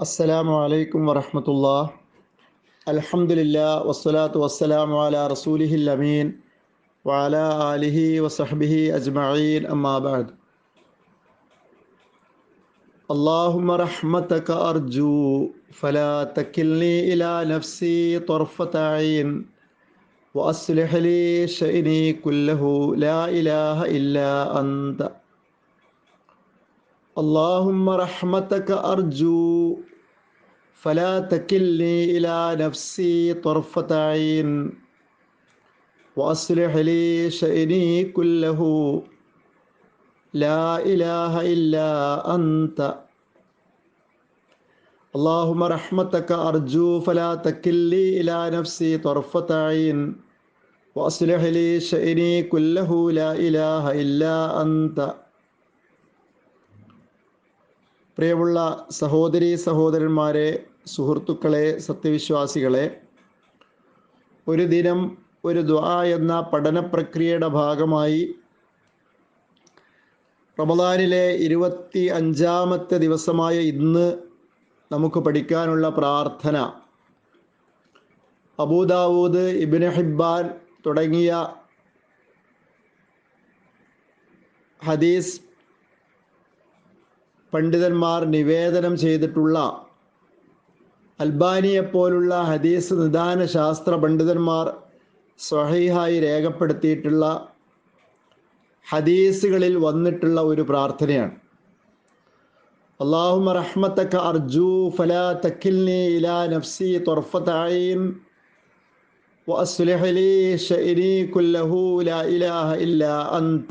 അസ്സലാമു അലൈക്കും വറഹമത്തുള്ള അൽഹംദുലില്ല വസ്സലാത്തു വസ്സലാമു അലാ റസൂലിഹിൽ അമീൻ വഅല ആലിഹി വസഹ്ബിഹി അജ്മഈൻ അമ്മാ ബഅദ് اللهم رحمتك أرجو فلا تكلني إلى نفسي طرفة عين وأصلح لي شأني كله لا إله إلا أنت اللهم رحمتك أرجو فلا تكلني إلى نفسي طرفة عين وأصلح لي شأني كله لا إله إلا أنت اللهم رحمتك أرجو فلا تكلني إلى نفسي طرفة عين وأصلح لي شأني كله لا إله إلا أنت പ്രിയമുള്ള സഹോദരി സഹോദരന്മാരെ സുഹൃത്തുക്കളെ സത്യവിശ്വാസികളെ ഒരു ദിനം ഒരു ദ്വാ എന്ന പഠന പ്രക്രിയയുടെ ഭാഗമായി റമദാനിലെ ഇരുപത്തി അഞ്ചാമത്തെ ദിവസമായ ഇന്ന് നമുക്ക് പഠിക്കാനുള്ള പ്രാർത്ഥന. അബൂദാവൂദ് ഇബിന് ഹിബ്ബാൻ തുടങ്ങിയ ഹദീസ് പണ്ഡിതന്മാർ നിവേദനം ചെയ്തിട്ടുള്ള അൽബാനിയെ പോലുള്ള ഹദീസ് നിദാന ശാസ്ത്ര പണ്ഡിതന്മാർ സ്വഹീഹായി രേഖപ്പെടുത്തിയിട്ടുള്ള ഹദീസുകളിൽ വന്നിട്ടുള്ള ഒരു പ്രാർത്ഥനയാണ് اللهم رحمتك أرجو فلا تكلني إلى نفسي طرفة عين وأصلح لي شأني كله لا إله إلا أنت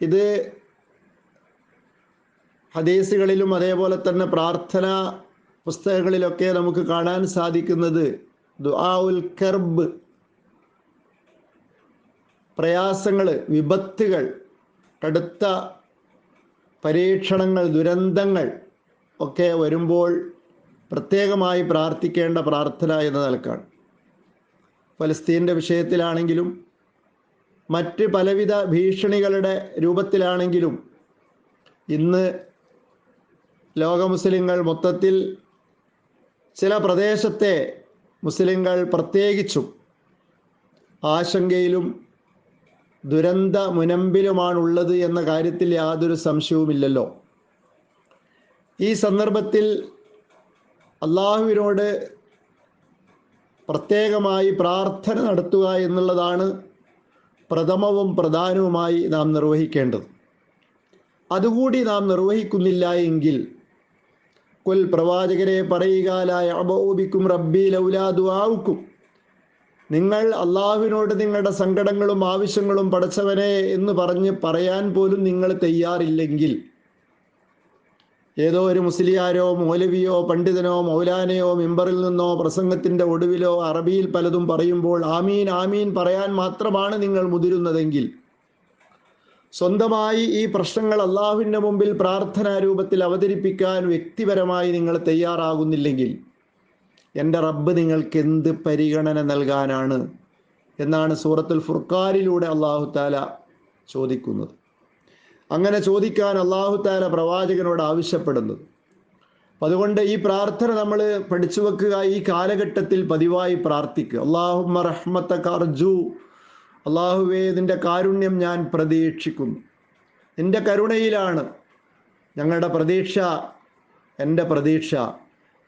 ഇത് ഹദീസുകളിലും അതേപോലെ തന്നെ പ്രാർത്ഥന പുസ്തകങ്ങളിലൊക്കെ നമുക്ക് കാണാൻ സാധിക്കുന്നത് കർബ്. പ്രയാസങ്ങൾ വിപത്തുകൾ കടുത്ത പരീക്ഷണങ്ങൾ ദുരന്തങ്ങൾ ഒക്കെ വരുമ്പോൾ പ്രത്യേകമായി പ്രാർത്ഥിക്കേണ്ട പ്രാർത്ഥന എന്ന നിലക്കാണ്. ഫലസ്തീന്റെ വിഷയത്തിലാണെങ്കിലും മറ്റ് പലവിധ ഭീഷണികളുടെ രൂപത്തിലാണെങ്കിലും ഇന്ന് ലോക മുസ്ലിങ്ങൾ മൊത്തത്തിൽ ചില പ്രദേശത്തെ മുസ്ലിങ്ങൾ പ്രത്യേകിച്ചും ആശങ്കയിലും ദുരന്ത മുനമ്പിലുമാണുള്ളത് എന്ന കാര്യത്തിൽ യാതൊരു സംശയവുമില്ലല്ലോ. ഈ സന്ദർഭത്തിൽ അള്ളാഹുവിനോട് പ്രത്യേകമായി പ്രാർത്ഥന നടത്തുക എന്നുള്ളതാണ് പ്രഥമവും പ്രധാനവുമായി നാം നിർവഹിക്കേണ്ടത്. അതുകൂടി നാം നിർവഹിക്കുന്നില്ല എങ്കിൽ കൊൽ പ്രവാചകരെ അബോബിക്കും റബ്ബി ലൗലാദുആവുക്കും നിങ്ങൾ അള്ളാഹുവിനോട് നിങ്ങളുടെ സങ്കടങ്ങളും ആവശ്യങ്ങളും പടച്ചവനെ എന്ന് പറഞ്ഞ് പറയാൻ പോലും നിങ്ങൾ തയ്യാറില്ലെങ്കിൽ ഏതോ ഒരു മുസ്ലിയാരോ മൗലവിയോ പണ്ഡിതനോ മൗലാനയോ മെമ്പറിൽ നിന്നോ പ്രസംഗത്തിന്റെ ഒടുവിലോ അറബിയിൽ പലതും പറയുമ്പോൾ ആമീൻ ആമീൻ പറയാൻ മാത്രമാണ് നിങ്ങൾ മുതിരുന്നതെങ്കിൽ സ്വന്തമായി ഈ പ്രശ്നങ്ങൾ അള്ളാഹുവിന്റെ മുമ്പിൽ പ്രാർത്ഥനാ രൂപത്തിൽ അവതരിപ്പിക്കാൻ വ്യക്തിപരമായി നിങ്ങൾ തയ്യാറാകുന്നില്ലെങ്കിൽ എന്റെ റബ്ബ് നിങ്ങൾക്ക് എന്ത് പരിഗണന നൽകാനാണ് എന്നാണ് സൂറത്തുൽ ഫുർഖാനിലൂടെ അള്ളാഹു താല ചോദിക്കുന്നത്. അങ്ങനെ ചോദിക്കാൻ അള്ളാഹു താല പ്രവാചകനോട് ആവശ്യപ്പെടുന്നത്. അതുകൊണ്ട് ഈ പ്രാർത്ഥന നമ്മൾ പഠിച്ചു വെക്കുക ഈ കാലഘട്ടത്തിൽ പതിവായി പ്രാർത്ഥിക്കുക. അർജു. അള്ളാഹുവേ നിന്റെ കാരുണ്യം ഞാൻ പ്രതീക്ഷിക്കുന്നു. നിന്റെ കരുണയിലാണ് ഞങ്ങളുടെ പ്രതീക്ഷ എന്റെ പ്രതീക്ഷ.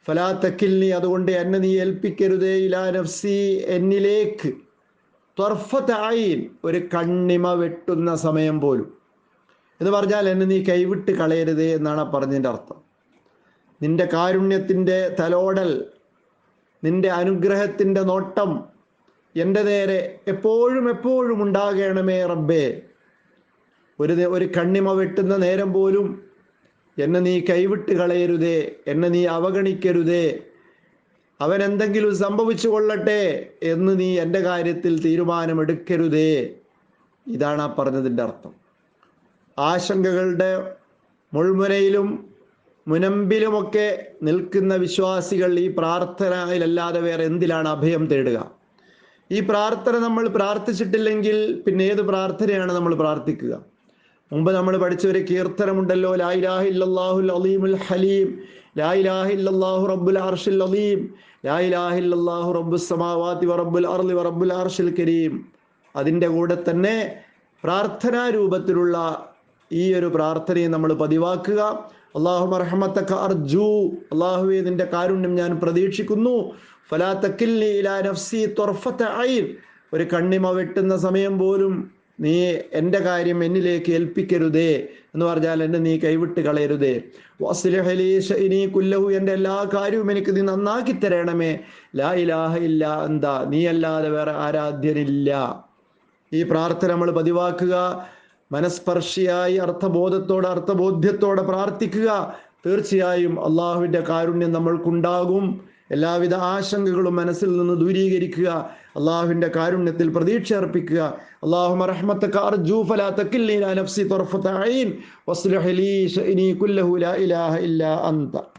ഫലാ തക്കിൽനി അതുകൊണ്ട് എന്നെ നീ ഏൽപ്പിക്കരുതേ. ഇലാ നഫ്സി എന്നിലേക്ക് ത്വർഫത്തായിൻ ഒരു കണ്ണിമ വെട്ടുന്ന സമയം പോലും. എന്ന് പറഞ്ഞാൽ എന്നെ നീ കൈവിട്ട് കളയരുതേ എന്നാണ് പറഞ്ഞതിന്റെ അർത്ഥം. നിന്റെ കാരുണ്യത്തിന്റെ തലോടൽ നിന്റെ അനുഗ്രഹത്തിന്റെ നോട്ടം എന്റെ നേരെ എപ്പോഴും എപ്പോഴും ഉണ്ടാകണമേ റബ്ബേ. ഒരു ഒരു കണ്ണിമ വെട്ടുന്ന നേരം പോലും എന്നെ നീ കൈവിട്ട് കളയരുതേ എന്നെ നീ അവഗണിക്കരുതേ. അവൻ എന്തെങ്കിലും സംഭവിച്ചു കൊള്ളട്ടെ എന്ന് നീ എന്റെ കാര്യത്തിൽ തീരുമാനമെടുക്കരുതേ. ഇതാണ് ആ പറഞ്ഞതിന്റെ അർത്ഥം. ആശങ്കകളുടെ മുൾമുനയിലും മുനമ്പിലുമൊക്കെ നിൽക്കുന്ന വിശ്വാസികൾ ഈ പ്രാർത്ഥനയിലല്ലാതെ വേറെ എന്തിലാണ് അഭയം തേടുക? ഈ പ്രാർത്ഥന നമ്മൾ പ്രാർത്ഥിച്ചിട്ടില്ലെങ്കിൽ പിന്നെ ഏത് പ്രാർത്ഥനയാണ് നമ്മൾ പ്രാർത്ഥിക്കുക? മുമ്പ് നമ്മൾ പഠിച്ച ഒരു കീർത്തനമുണ്ടല്ലോ ലാ ഇലാഹ ഇല്ലല്ലാഹുൽ അലീമുൽ ഹലീം ലാ ഇലാഹ ഇല്ലല്ലാഹു റബ്ബുൽ അർഷിൽ അലീം ലാ ഇലാഹ ഇല്ലല്ലാഹു റബ്ബുസ് സമാവാതി വറബ്ബുൽ അർളി വറബ്ബുൽ അർഷിൽ കരീം അതിന്റെ കൂടെ തന്നെ പ്രാർത്ഥനാ രൂപത്തിലുള്ള ഈ ഒരു പ്രാർത്ഥനയെ നമ്മൾ പതിവാക്കുക. അള്ളാഹു റഹ്മത്തക്ക അർജു. അള്ളാഹുവെ നിന്റെ കാരുണ്യം ഞാൻ പ്രതീക്ഷിക്കുന്നു. ഫലാ തക്കില്ലി ഇലാ നഫ്സി ത്വർഫത്ത ഐൻ. ഒരു കണ്ണിമ വെട്ടുന്ന സമയം പോലും നീ എന്റെ കാര്യം എന്നിലേക്ക് ഏൽപ്പിക്കരുതേ എന്ന് പറഞ്ഞാൽ എന്നെ നീ കൈവിട്ട് കളയരുതേ. ഷൈനി കുല്ലഹു എന്റെ എല്ലാ കാര്യവും എനിക്ക് നീ നന്നാക്കി തരണമേ. ലാ ഇലാഹ ഇല്ല എന്താ നീ അല്ലാതെ വേറെ ആരാധ്യനില്ല. ഈ പ്രാർത്ഥന നമ്മൾ പതിവാക്കുക. മനസ്പർശിയായി അർത്ഥബോധത്തോടെ അർത്ഥബോധ്യത്തോടെ പ്രാർത്ഥിക്കുക. തീർച്ചയായും അള്ളാഹുവിന്റെ കാരുണ്യം നമ്മൾക്കുണ്ടാകും. എല്ലാവിധ ആശങ്കകളും മനസ്സിൽ നിന്ന് ദൂരീകരിക്കുക. അള്ളാഹുവിന്റെ കാരുണ്യത്തിൽ പ്രതീക്ഷ അർപ്പിക്കുക. അള്ളാഹു ഇലാഹ ഇല്ല